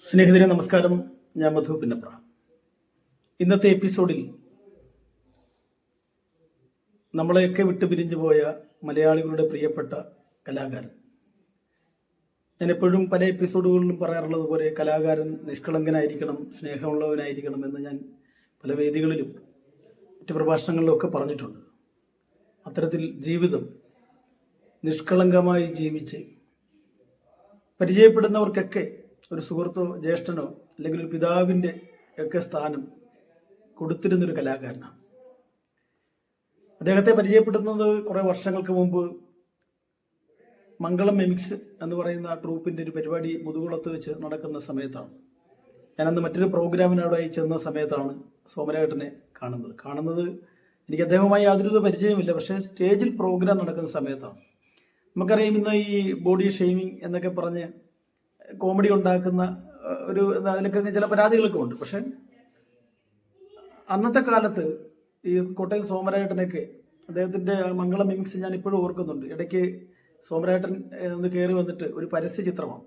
സ്നേഹിതരെ നമസ്കാരം. ഞാൻ മധു പിന്നപ്ര. ഇന്നത്തെ എപ്പിസോഡിൽ നമ്മളെയൊക്കെ വിട്ടു പിരിഞ്ഞു പോയ മലയാളികളുടെ പ്രിയപ്പെട്ട കലാകാരൻ. ഞാൻ എപ്പോഴും പല എപ്പിസോഡുകളിലും പറയാറുള്ളത് പോലെ കലാകാരൻ നിഷ്കളങ്കനായിരിക്കണം സ്നേഹമുള്ളവനായിരിക്കണം എന്ന് ഞാൻ പല വേദികളിലും മറ്റ് പ്രഭാഷണങ്ങളിലൊക്കെ പറഞ്ഞിട്ടുണ്ട്. അത്തരത്തിൽ ജീവിതം നിഷ്കളങ്കമായി ജീവിച്ച് പരിചയപ്പെടുന്നവർക്കൊക്കെ ഒരു സുഹൃത്തോ ജ്യേഷ്ഠനോ അല്ലെങ്കിൽ ഒരു പിതാവിന്റെ ഒക്കെ സ്ഥാനം കൊടുത്തിരുന്നൊരു കലാകാരനാണ്. അദ്ദേഹത്തെ പരിചയപ്പെടുന്നത് കുറേ വർഷങ്ങൾക്ക് മുമ്പ് മംഗളം മിമിക്സ് എന്ന് പറയുന്ന ട്രൂപ്പിന്റെ ഒരു പരിപാടി മുതുകുളത്ത് വെച്ച് നടക്കുന്ന സമയത്താണ്. ഞാനന്ന് മറ്റൊരു പ്രോഗ്രാമിനോടായി ചെന്ന സമയത്താണ് സോമരേട്ടനെ കാണുന്നത്. കാണുന്നത് എനിക്ക് അദ്ദേഹവുമായി യാതൊരു പരിചയമില്ല പക്ഷേ സ്റ്റേജിൽ പ്രോഗ്രാം നടക്കുന്ന സമയത്താണ്. നമുക്കറിയാം ഇന്ന് ഈ ബോഡി ഷെയ്മിങ് എന്നൊക്കെ പറഞ്ഞ് കോമഡി ഉണ്ടാക്കുന്ന ഒരു അതിലൊക്കെ ചില പരാതികളൊക്കെ ഉണ്ട്. പക്ഷെ അന്നത്തെ കാലത്ത് ഈ കോട്ടയം സോമരേട്ടനൊക്കെ അദ്ദേഹത്തിന്റെ മംഗള മിമിക്സ് ഞാൻ ഇപ്പോഴും ഓർക്കുന്നുണ്ട്. ഇടയ്ക്ക് സോമരേട്ടൻ ഒന്ന് കയറി വന്നിട്ട് ഒരു പരസ്യ ചിത്രമാണ്.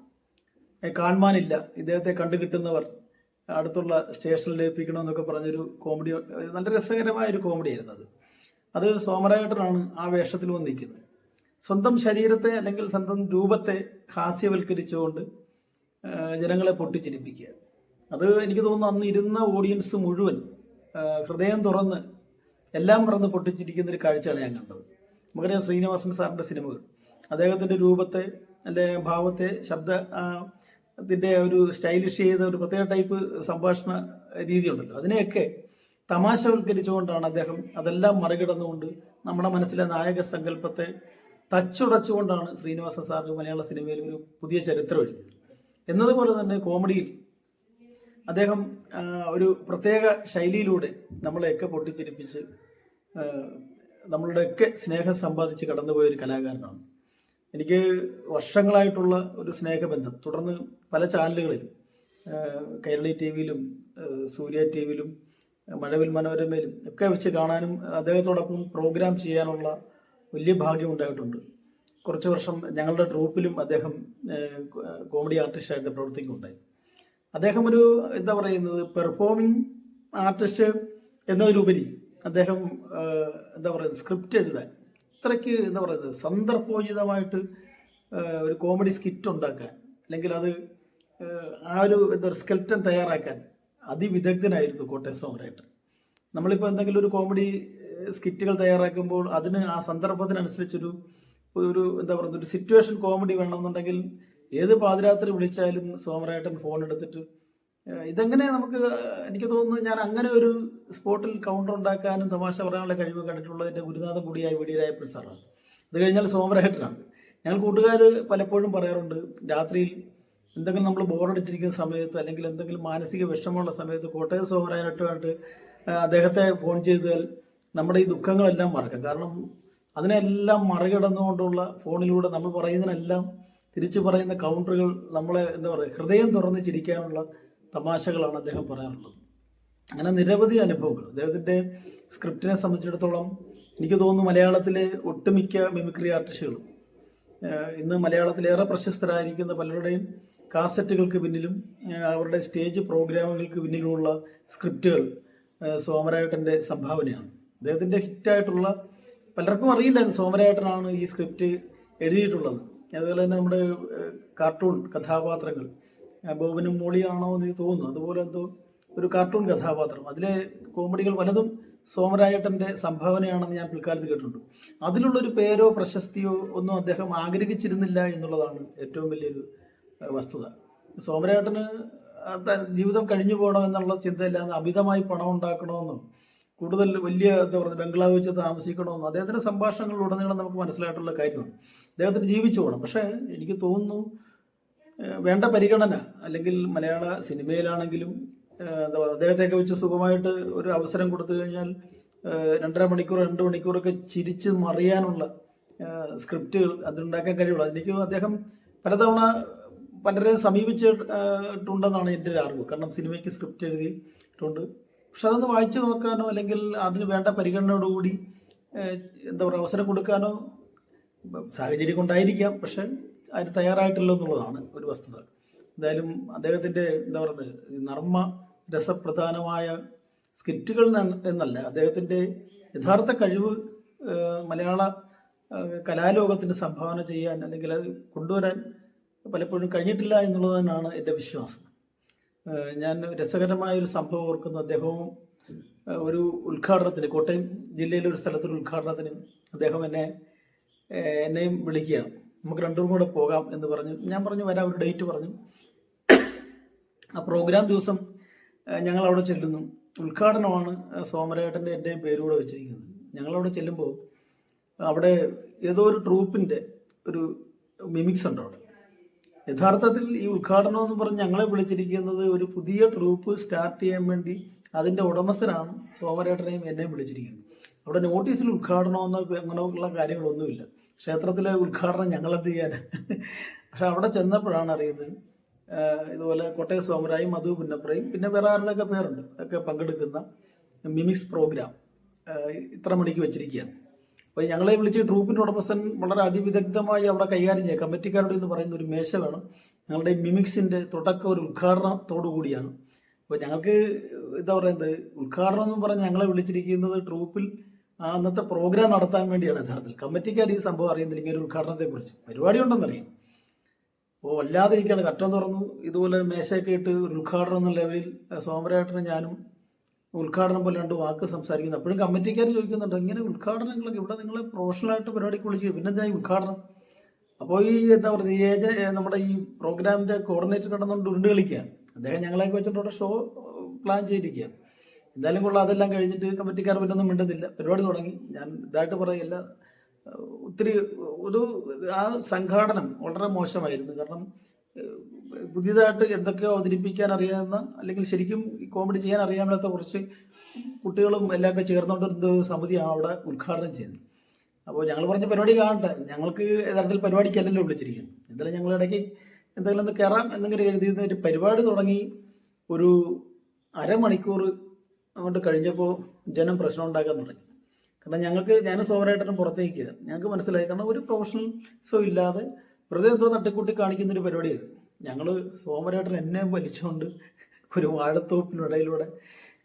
കാണുവാനില്ല. ഇദ്ദേഹത്തെ കണ്ടു കിട്ടുന്നവർ അടുത്തുള്ള സ്റ്റേഷനിൽ ഏൽപ്പിക്കണമെന്നൊക്കെ പറഞ്ഞൊരു കോമഡി നല്ല രസകരമായ ഒരു കോമഡി ആയിരുന്നു അത്. അത് സോമരായട്ടനാണ് ആ വേഷത്തിൽ വന്നിരിക്കുന്നത്. സ്വന്തം ശരീരത്തെ അല്ലെങ്കിൽ സ്വന്തം രൂപത്തെ ഹാസ്യവൽക്കരിച്ചുകൊണ്ട് ജനങ്ങളെ പൊട്ടിച്ചിരിപ്പിക്കുക. അത് എനിക്ക് തോന്നുന്നു അന്ന് ഇരുന്ന ഓഡിയൻസ് മുഴുവൻ ഹൃദയം തുറന്ന് എല്ലാം മറന്ന് പൊട്ടിച്ചിരിക്കുന്ന ഒരു കാഴ്ചയാണ് ഞാൻ കണ്ടത്. നമുക്കറിയാം ശ്രീനിവാസൻ സാറിന്റെ സിനിമകൾ. അദ്ദേഹത്തിന്റെ രൂപത്തെ അല്ലെ ഭാവത്തെ ശബ്ദ ത്തിന്റെ ഒരു സ്റ്റൈലിഷ് ചെയ്ത ഒരു പ്രത്യേക ടൈപ്പ് സംഭാഷണ രീതിയുണ്ടല്ലോ. അതിനെയൊക്കെ തമാശവൽക്കരിച്ചുകൊണ്ടാണ് അദ്ദേഹം അതെല്ലാം മറികടന്നുകൊണ്ട് നമ്മുടെ മനസ്സിലെ നായക സങ്കല്പത്തെ തച്ചുടച്ചുകൊണ്ടാണ് ശ്രീനിവാസ സാർ മലയാള സിനിമയിൽ ഒരു പുതിയ ചരിത്രം എഴുതിയത്. എന്നതുപോലെ തന്നെ കോമഡിയിൽ അദ്ദേഹം ഒരു പ്രത്യേക ശൈലിയിലൂടെ നമ്മളെയൊക്കെ പൊട്ടിച്ചിരിപ്പിച്ച് നമ്മളുടെയൊക്കെ സ്നേഹം സമ്പാദിച്ച് കടന്നുപോയ ഒരു കലാകാരനാണ്. എനിക്ക് വർഷങ്ങളായിട്ടുള്ള ഒരു സ്നേഹബന്ധം തുടർന്ന് പല ചാനലുകളിൽ കൈരളി ടി വിയിലും സൂര്യ ടി വിയിലും മഴവിൽ മനോരമയിലും ഒക്കെ വെച്ച് കാണാനും അദ്ദേഹത്തോടൊപ്പം പ്രോഗ്രാം ചെയ്യാനുള്ള വലിയ ഭാഗ്യം ഉണ്ടായിട്ടുണ്ട്. കുറച്ച് വർഷം ഞങ്ങളുടെ ട്രൂപ്പിലും അദ്ദേഹം കോമഡി ആർട്ടിസ്റ്റായിട്ട് പ്രവർത്തിക്കുന്നുണ്ടായി. അദ്ദേഹം ഒരു എന്താ പറയുന്നത് പെർഫോമിംഗ് ആർട്ടിസ്റ്റ് എന്നതിലുപരി അദ്ദേഹം എന്താ പറയുന്നത് സ്ക്രിപ്റ്റ് എഴുതാൻ ഇത്രയ്ക്ക് എന്താ പറയുന്നത് സന്ദർഭോചിതമായിട്ട് ഒരു കോമഡി സ്കിറ്റ് ഉണ്ടാക്കാൻ അല്ലെങ്കിൽ അത് ആ ഒരു എന്താ സ്കെൽറ്റൻ തയ്യാറാക്കാൻ അതിവിദഗ്ധനായിരുന്നു കോട്ടയം സോമരേട്ടൻ നമ്മളിപ്പോൾ എന്തെങ്കിലും ഒരു കോമഡി സ്കിറ്റുകൾ തയ്യാറാക്കുമ്പോൾ അതിന് ആ സന്ദർഭത്തിനനുസരിച്ചൊരു ഒരു എന്താ പറയുക ഒരു സിറ്റുവേഷൻ കോമഡി വേണമെന്നുണ്ടെങ്കിൽ ഏത് പാതിരാത്രി വിളിച്ചാലും സോമരായിട്ടൻ ഫോൺ എടുത്തിട്ട് ഇതെങ്ങനെ നമുക്ക് എനിക്ക് തോന്നുന്നു ഞാൻ അങ്ങനെ ഒരു സ്പോട്ടിൽ കൗണ്ടർ ഉണ്ടാക്കാനും തമാശ പറയാനുള്ള കഴിവ് കണ്ടിട്ടുള്ളതിന്റെ ഗുരുനാഥം കൂടിയായി വെടിയരായപ്പോൾ സാറാണ്. അത് കഴിഞ്ഞാൽ സോമരായിട്ടനാണ് ഞങ്ങൾ കൂട്ടുകാർ പലപ്പോഴും പറയാറുണ്ട് രാത്രിയിൽ എന്തെങ്കിലും നമ്മൾ ബോറടിച്ചിരിക്കുന്ന സമയത്ത് അല്ലെങ്കിൽ എന്തെങ്കിലും മാനസിക വിഷമമുള്ള സമയത്ത് കോട്ടയം സോമരായനായിട്ടുമായിട്ട് അദ്ദേഹത്തെ ഫോൺ ചെയ്താൽ നമ്മുടെ ഈ ദുഃഖങ്ങളെല്ലാം മറക്കാം. കാരണം അതിനെല്ലാം മറികടന്നുകൊണ്ടുള്ള ഫോണിലൂടെ നമ്മൾ പറയുന്നതിനെല്ലാം തിരിച്ചു പറയുന്ന കൗണ്ടറുകൾ നമ്മളെ എന്താ പറയുക ഹൃദയം തുറന്ന് ചിരിക്കാനുള്ള തമാശകളാണ് അദ്ദേഹം പറയാറുള്ളത്. അങ്ങനെ നിരവധി അനുഭവങ്ങൾ. അദ്ദേഹത്തിന്റെ സ്ക്രിപ്റ്റിനെ സംബന്ധിച്ചിടത്തോളം എനിക്ക് തോന്നുന്നു മലയാളത്തിലെ ഒട്ടുമിക്ക മിമിക്രി ആർട്ടിസ്റ്റുകളും ഇന്ന് മലയാളത്തിലേറെ പ്രശസ്തരായിരിക്കുന്ന പലരുടെയും കാസറ്റുകൾക്ക് പിന്നിലും അവരുടെ സ്റ്റേജ് പ്രോഗ്രാമുകൾക്ക് പിന്നിലുമുള്ള സ്ക്രിപ്റ്റുകൾ സോമരായട്ടന്റെ സംഭാവനയാണ്. അദ്ദേഹത്തിന്റെ ഹിറ്റായിട്ടുള്ള പലർക്കും അറിയില്ല സോമരേട്ടനാണ് ഈ സ്ക്രിപ്റ്റ് എഴുതിയിട്ടുള്ളത്. അതുപോലെ തന്നെ നമ്മുടെ കാർട്ടൂൺ കഥാപാത്രങ്ങൾ. ബോബനും മോളിയാണോ എന്ന് തോന്നുന്നു. അതുപോലെ എന്തോ ഒരു കാർട്ടൂൺ കഥാപാത്രം. അതിലെ കോമഡികൾ പലതും സോമരായട്ടന്റെ സംഭാവനയാണെന്ന് ഞാൻ പിൽക്കാലത്ത് കേട്ടിട്ടുണ്ട്. അതിലുള്ളൊരു പേരോ പ്രശസ്തിയോ ഒന്നും അദ്ദേഹം ആഗ്രഹിച്ചിരുന്നില്ല എന്നുള്ളതാണ് ഏറ്റവും വലിയൊരു വസ്തുത. സോമരായട്ടന് ജീവിതം കഴിഞ്ഞു പോകണമെന്നുള്ള ചിന്തയില്ലാതെ അമിതമായി പണം ഉണ്ടാക്കണമെന്നോ കൂടുതൽ വലിയ എന്താ പറയുക ബംഗ്ലാവ് വെച്ച് താമസിക്കണമെന്ന് അദ്ദേഹത്തിന്റെ സംഭാഷണങ്ങളിലുടനീളം നമുക്ക് മനസ്സിലായിട്ടുള്ള കാര്യമാണ്. അദ്ദേഹത്തിന് ജീവിച്ചു പോകണം പക്ഷേ എനിക്ക് തോന്നുന്നു വേണ്ട പരിഗണന അല്ലെങ്കിൽ മലയാള സിനിമയിലാണെങ്കിലും എന്താ പറയുക അദ്ദേഹത്തെയൊക്കെ വെച്ച് സുഖമായിട്ട് ഒരു അവസരം കൊടുത്തു കഴിഞ്ഞാൽ രണ്ടര മണിക്കൂർ രണ്ട് മണിക്കൂറൊക്കെ ചിരിച്ച് മറിയാനുള്ള സ്ക്രിപ്റ്റുകൾ അതുണ്ടാക്കാൻ കഴിയുള്ളൂ. അതെനിക്ക് അദ്ദേഹം പലതവണ പലരെ സമീപിച്ചിട്ടുണ്ടെന്നാണ് എന്റെ ഒരു അറിവ്. കാരണം സിനിമയ്ക്ക് സ്ക്രിപ്റ്റ് എഴുതിയിട്ടുണ്ട്. പക്ഷെ അതൊന്ന് വായിച്ചു നോക്കാനോ അല്ലെങ്കിൽ അതിന് വേണ്ട പരിഗണനയോടുകൂടി എന്താ പറയുക അവസരം കൊടുക്കാനോ സാഹചര്യം കൊണ്ടായിരിക്കാം പക്ഷെ അതിന് തയ്യാറായിട്ടില്ല എന്നുള്ളതാണ് ഒരു വസ്തുത. എന്തായാലും അദ്ദേഹത്തിന്റെ എന്താ പറയുന്നത് നർമ്മ രസപ്രധാനമായ സ്കിറ്റുകൾ എന്നല്ല അദ്ദേഹത്തിന്റെ യഥാർത്ഥ കഴിവ് മലയാള കലാലോകത്തിന് സംഭാവന ചെയ്യാൻ അല്ലെങ്കിൽ അത് കൊണ്ടുവരാൻ പലപ്പോഴും കഴിഞ്ഞിട്ടില്ല എന്നുള്ളത് തന്നെയാണ് എന്റെ വിശ്വാസം. ഞാൻ രസകരമായ ഒരു സംഭവം ഓർക്കുന്നു. അദ്ദേഹവും ഒരു ഉദ്ഘാടനത്തിന് കോട്ടയം ജില്ലയിലെ ഒരു സ്ഥലത്തൊരു ഉദ്ഘാടനത്തിന് അദ്ദേഹം എന്നെ എന്നെയും വിളിക്കുകയാണ്. നമുക്ക് രണ്ടും കൂടെ പോകാം എന്ന് പറഞ്ഞു. ഞാൻ പറഞ്ഞു വരാം ഒരു ഡേറ്റ് പറഞ്ഞു. ആ പ്രോഗ്രാം ദിവസം ഞങ്ങൾ അവിടെ ചെല്ലുന്നു. ഉദ്ഘാടനമാണ് സോമരേട്ടന്റെ എന്റെയും പേരൂടെ വെച്ചിരിക്കുന്നത്. ഞങ്ങളവിടെ ചെല്ലുമ്പോൾ അവിടെ ഏതോ ഒരു ട്രൂപ്പിന്റെ ഒരു മിമിക്സ് ഉണ്ട് അവിടെ യഥാർത്ഥത്തിൽ ഈ ഉദ്ഘാടനം എന്ന് പറഞ്ഞ് ഞങ്ങളെ വിളിച്ചിരിക്കുന്നത് ഒരു പുതിയ ട്രൂപ്പ് സ്റ്റാർട്ട് ചെയ്യാൻ വേണ്ടി അതിന്റെ ഉടമസ്ഥരാണ് സോമരേട്ടനെയും എന്നെയും വിളിച്ചിരിക്കുന്നത്. അവിടെ നോട്ടീസിൽ ഉദ്ഘാടനം എന്നോ അങ്ങനെയുള്ള കാര്യങ്ങളൊന്നുമില്ല. ക്ഷേത്രത്തിലെ ഉദ്ഘാടനം ഞങ്ങളെന്ത് ചെയ്യാൻ? പക്ഷെ അവിടെ ചെന്നപ്പോഴാണ് അറിയുന്നത് ഇതുപോലെ കോട്ടയം സോമരായും മധു പുന്നപ്രയും പിന്നെ വേറെ ആരുടെയൊക്കെ പേരുണ്ട് ഒക്കെ പങ്കെടുക്കുന്ന മിമിക്സ് പ്രോഗ്രാം ഇത്ര മണിക്ക് വെച്ചിരിക്കുകയാണ്. അപ്പോൾ ഞങ്ങളെ വിളിച്ച് ട്രൂപ്പിന്റെ ഉടമസ്ഥൻ വളരെ അതിവിദഗ്ധമായി അവിടെ കൈകാര്യം ചെയ്യുക കമ്മിറ്റിക്കാരോട് എന്ന് പറയുന്ന ഒരു മേശ വേണം. ഞങ്ങളുടെ മിമിക്സിന്റെ തുടക്ക ഒരു ഉദ്ഘാടനത്തോടു കൂടിയാണ്. അപ്പോൾ ഞങ്ങൾക്ക് എന്താ പറയുന്നത്? ഉദ്ഘാടനം എന്ന് പറഞ്ഞ് ഞങ്ങളെ വിളിച്ചിരിക്കുന്നത് ട്രൂപ്പിൽ അന്നത്തെ പ്രോഗ്രാം നടത്താൻ വേണ്ടിയാണ് യഥാർത്ഥത്തിൽ. കമ്മിറ്റിക്കാർ ഈ സംഭവം അറിയുന്നില്ല. ഇങ്ങനെ ഒരു ഉദ്ഘാടനത്തെക്കുറിച്ച് പരിപാടി ഉണ്ടെന്നറിയാം. അപ്പോൾ വല്ലാതെ ഇരിക്കുകയാണ്. കറ്റം തുറന്നു. ഇതുപോലെ മേശയൊക്കെ ഇട്ട് ഒരു ഉദ്ഘാടനം എന്ന ലെവലിൽ സോമരേട്ടനും ഞാനും ഉദ്ഘാടനം പോലെ രണ്ട് വാക്ക് സംസാരിക്കുന്നത് അപ്പോഴും കമ്മിറ്റിക്കാർ ചോദിക്കുന്നുണ്ട് ഇങ്ങനെ ഉദ്ഘാടനങ്ങളൊക്കെ? ഇവിടെ നിങ്ങളെ പ്രൊഫഷണലായിട്ട് പരിപാടിക്ക് വിളിച്ചു പിന്നെ എന്തിനായി ഉദ്ഘാടനം? അപ്പോൾ ഈ എന്താ പറയുക ഈ ഏജ നമ്മുടെ ഈ പ്രോഗ്രാമിന്റെ കോർഡിനേറ്റർ കിടന്നുകൊണ്ട് ഉരുണ്ട് കളിക്കുകയാണ്. അദ്ദേഹം ഞങ്ങളെയൊക്കെ വെച്ചിട്ട് ഷോ പ്ലാൻ ചെയ്തിരിക്കുകയാണ്. എന്തായാലും കൊള്ളാം അതെല്ലാം കഴിഞ്ഞിട്ട് കമ്മിറ്റിക്കാർ പിന്നൊന്നും മിണ്ടുന്നില്ല. പരിപാടി തുടങ്ങി. ഞാൻ ഇതായിട്ട് പറയില്ല ഒത്തിരി ഒരു ആ സംഘാടനം വളരെ മോശമായിരുന്നു. കാരണം പുതിയതായിട്ട് എന്തൊക്കെയോ അവതരിപ്പിക്കാൻ അറിയാവുന്ന അല്ലെങ്കിൽ ശരിക്കും കോമഡി ചെയ്യാൻ അറിയാമല്ലാത്ത കുറച്ച് കുട്ടികളും എല്ലാം ഒക്കെ ചേർന്നുകൊണ്ട് എന്തോ സമിതിയാണ് അവിടെ ഉദ്ഘാടനം ചെയ്യുന്നത് അപ്പോൾ ഞങ്ങൾ പറഞ്ഞ പരിപാടി കാണട്ടെ. ഞങ്ങൾക്ക് യഥാർത്ഥത്തിൽ പരിപാടിക്കല്ലല്ലോ വിളിച്ചിരിക്കുന്നത്. എന്തായാലും ഞങ്ങൾ ഇടയ്ക്ക് എന്തെങ്കിലും ഒന്ന് കയറാം എന്നിങ്ങനെ കരുതിയിരുന്ന ഒരു പരിപാടി തുടങ്ങി ഒരു അരമണിക്കൂർ അങ്ങോട്ട് കഴിഞ്ഞപ്പോൾ ജനം പ്രശ്നം ഉണ്ടാക്കാൻ തുടങ്ങി. കാരണം ഞങ്ങൾക്ക് ഞാൻ സോമരായിട്ടനും പുറത്തേക്ക് ഞങ്ങൾക്ക് മനസ്സിലായി. കാരണം ഒരു പ്രൊഫഷണൽസും ഇല്ലാതെ വെറുതെ എന്തോ തട്ടിക്കൂട്ടി കാണിക്കുന്ന ഒരു പരിപാടിയായിരുന്നു ഞങ്ങൾ സോമരേട്ടൻ എന്നെ വലിച്ചുകൊണ്ട് ഒരു വാഴത്തോപ്പിനിടയിലൂടെ.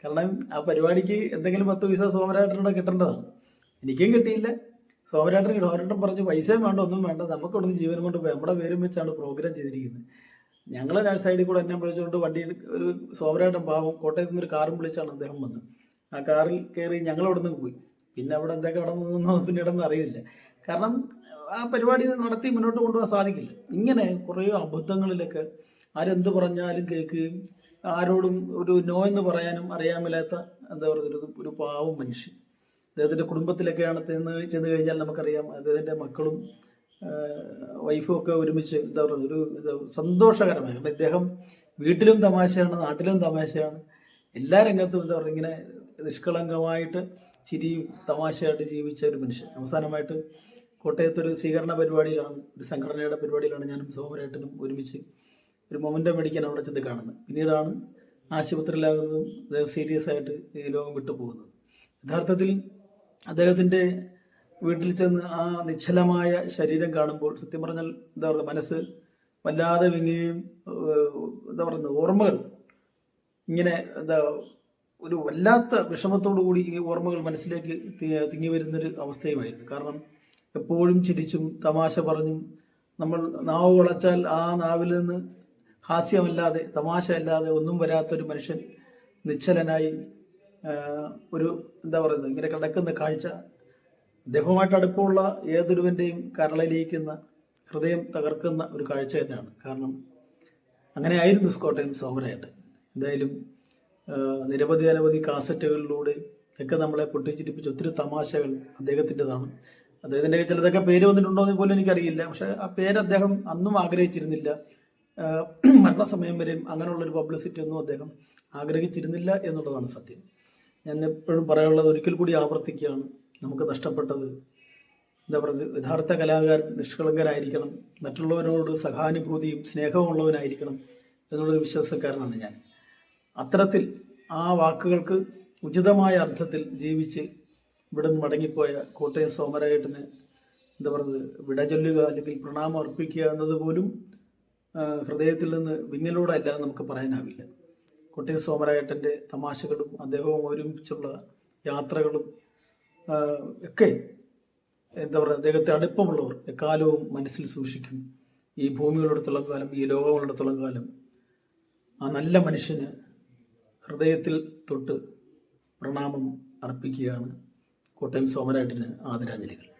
കാരണം ആ പരിപാടിക്ക് എന്തെങ്കിലും പത്ത് പൈസ സോമരായിട്ടനോട് കിട്ടേണ്ടതാണ്. എനിക്കും കിട്ടിയില്ല. സോമരാട്ടൻ ഡോരട്ടൻ പറഞ്ഞു പൈസയും വേണ്ട ഒന്നും വേണ്ട. നമുക്ക് ഇവിടുന്ന് ജീവനും കൊണ്ട് പോയി. നമ്മുടെ പേരും വെച്ചാണ് പ്രോഗ്രാം ചെയ്തിരിക്കുന്നത് ഞങ്ങൾ സൈഡിൽ കൂടെ എന്നെ വിളിച്ചുകൊണ്ട് വണ്ടി ഒരു സോമരാട്ടൻ പാവം കോട്ടയത്ത് നിന്ന് ഒരു കാറും വിളിച്ചാണ് അദ്ദേഹം വന്നത് ആ കാറിൽ കയറി ഞങ്ങൾ അവിടെ നിന്ന് പോയി. പിന്നെ അവിടെ എന്തൊക്കെ അവിടെ നിന്നോ പിന്നീടൊന്നും അറിയില്ല. കാരണം ആ പരിപാടി നടത്തി മുന്നോട്ട് കൊണ്ടുപോകാൻ സാധിക്കില്ല. ഇങ്ങനെ കുറേ അബദ്ധങ്ങളിലൊക്കെ ആരെന്ത് പറഞ്ഞാലും കേൾക്കുകയും ആരോടും ഒരു നോ എന്ന് പറയാനും അറിയാൻ മേലാത്ത എന്താ പറയുക ഒരു പാവം മനുഷ്യൻ. അദ്ദേഹത്തിന്റെ കുടുംബത്തിലൊക്കെയാണ് ചെന്ന് ചെന്ന് കഴിഞ്ഞാൽ നമുക്കറിയാം അദ്ദേഹത്തിന്റെ മക്കളും വൈഫും ഒക്കെ ഒരുമിച്ച് എന്താ പറയുക ഒരു സന്തോഷകരമായി. ഇദ്ദേഹം വീട്ടിലും തമാശയാണ് നാട്ടിലും തമാശയാണ്. എല്ലാ രംഗത്തും എന്താ പറയുക ഇങ്ങനെ നിഷ്കളങ്കമായിട്ട് ചിരിയും തമാശയായിട്ട് ജീവിച്ച ഒരു മനുഷ്യൻ. അവസാനമായിട്ട് കോട്ടയത്ത് ഒരു സ്വീകരണ പരിപാടിയിലാണ് ഒരു സംഘടനയുടെ പരിപാടിയിലാണ് ഞാനും സോമരേട്ടനും ഒരുമിച്ച് ഒരു മൊമെന്റം മേടിക്കാൻ അവിടെ ചെന്ന് കാണുന്നത്. പിന്നീടാണ് ആശുപത്രിയിലാകുന്നതും അദ്ദേഹം സീരിയസ് ആയിട്ട് ഈ ലോകം വിട്ടുപോകുന്നത്. യഥാർത്ഥത്തിൽ അദ്ദേഹത്തിന്റെ വീട്ടിൽ ചെന്ന് ആ നിശ്ചലമായ ശരീരം കാണുമ്പോൾ സത്യം പറഞ്ഞാൽ എന്താ പറയുക മനസ്സ് വല്ലാതെ വിങ്ങുകയും എന്താ പറയുന്നത് ഓർമ്മകൾ ഇങ്ങനെ എന്താ ഒരു വല്ലാത്ത വിഷമത്തോടു കൂടി ഈ ഓർമ്മകൾ മനസ്സിലേക്ക് തിങ്ങി വരുന്നൊരു അവസ്ഥയുമായിരുന്നു. കാരണം എപ്പോഴും ചിരിച്ചും തമാശ പറഞ്ഞും നമ്മൾ നാവ് വളച്ചാൽ ആ നാവിൽ നിന്ന് ഹാസ്യമല്ലാതെ തമാശ അല്ലാതെ ഒന്നും വരാത്തൊരു മനുഷ്യൻ നിശ്ചലനായി ഒരു എന്താ പറയുന്നത് ഇങ്ങനെ കിടക്കുന്ന കാഴ്ച അദ്ദേഹവുമായിട്ട് അടുപ്പമുള്ള ഏതൊരുവന്റെയും കരളലിയിക്കുന്ന ഹൃദയം തകർക്കുന്ന ഒരു കാഴ്ച തന്നെയാണ്. കാരണം അങ്ങനെ ആയിരുന്നു കോട്ടയം സൗമരായിട്ട് എന്തായാലും നിരവധി അനവധി കാസറ്റുകളിലൂടെ ഒക്കെ നമ്മളെ പൊട്ടിച്ചിരിപ്പിച്ച ഒത്തിരി തമാശകൾ അദ്ദേഹത്തിന്റെതാണ്. അദ്ദേഹത്തിന്റെ ചിലതൊക്കെ പേര് വന്നിട്ടുണ്ടോ എന്ന് പോലും എനിക്കറിയില്ല. പക്ഷെ ആ പേര് അദ്ദേഹം അന്നും ആഗ്രഹിച്ചിരുന്നില്ല. മരണസമയം വരെയും അങ്ങനെയുള്ള ഒരു പബ്ലിസിറ്റി ഒന്നും അദ്ദേഹം ആഗ്രഹിച്ചിരുന്നില്ല എന്നുള്ളതാണ് സത്യം. ഞാൻ എപ്പോഴും പറയാനുള്ളത് ഒരിക്കൽ കൂടി ആവർത്തിക്കുകയാണ്. നമുക്ക് നഷ്ടപ്പെട്ടത് എന്താ പറയുക യഥാർത്ഥ കലാകാരൻ നിഷ്കളങ്കരായിരിക്കണം മറ്റുള്ളവരോട് സഹാനുഭൂതിയും സ്നേഹവും ഉള്ളവനായിരിക്കണം എന്നുള്ളൊരു വിശ്വാസക്കാരനാണ് ഞാൻ. അത്തരത്തിൽ ആ വാക്കുകൾക്ക് ഉചിതമായ അർത്ഥത്തിൽ ജീവിച്ച് ഇവിടെ മടങ്ങിപ്പോയ കോട്ടയം സോമരായട്ടിന് എന്താ പറയുന്നത് വിട ചൊല്ലുക അല്ലെങ്കിൽ പ്രണാമം അർപ്പിക്കുക എന്നത് പോലും ഹൃദയത്തിൽ നിന്ന് വിങ്ങലൂടെ അല്ലാതെ നമുക്ക് പറയാനാവില്ല. കോട്ടയം സോമരായട്ടന്റെ തമാശകളും അദ്ദേഹവും ഒരുമിച്ചുള്ള യാത്രകളും ഒക്കെ എന്താ പറയുക അദ്ദേഹത്തെ അടുപ്പമുള്ളവർ എക്കാലവും മനസ്സിൽ സൂക്ഷിക്കും. ഈ ഭൂമികളെടുത്തുള്ള കാലം ഈ ലോകങ്ങളെടുത്തുള്ള കാലം ആ നല്ല മനുഷ്യന് ഹൃദയത്തിൽ തൊട്ട് പ്രണാമം അർപ്പിക്കുകയാണ്. കോട്ടയം സോമനായിട്ടിന് ആദരാഞ്ജലികൾ.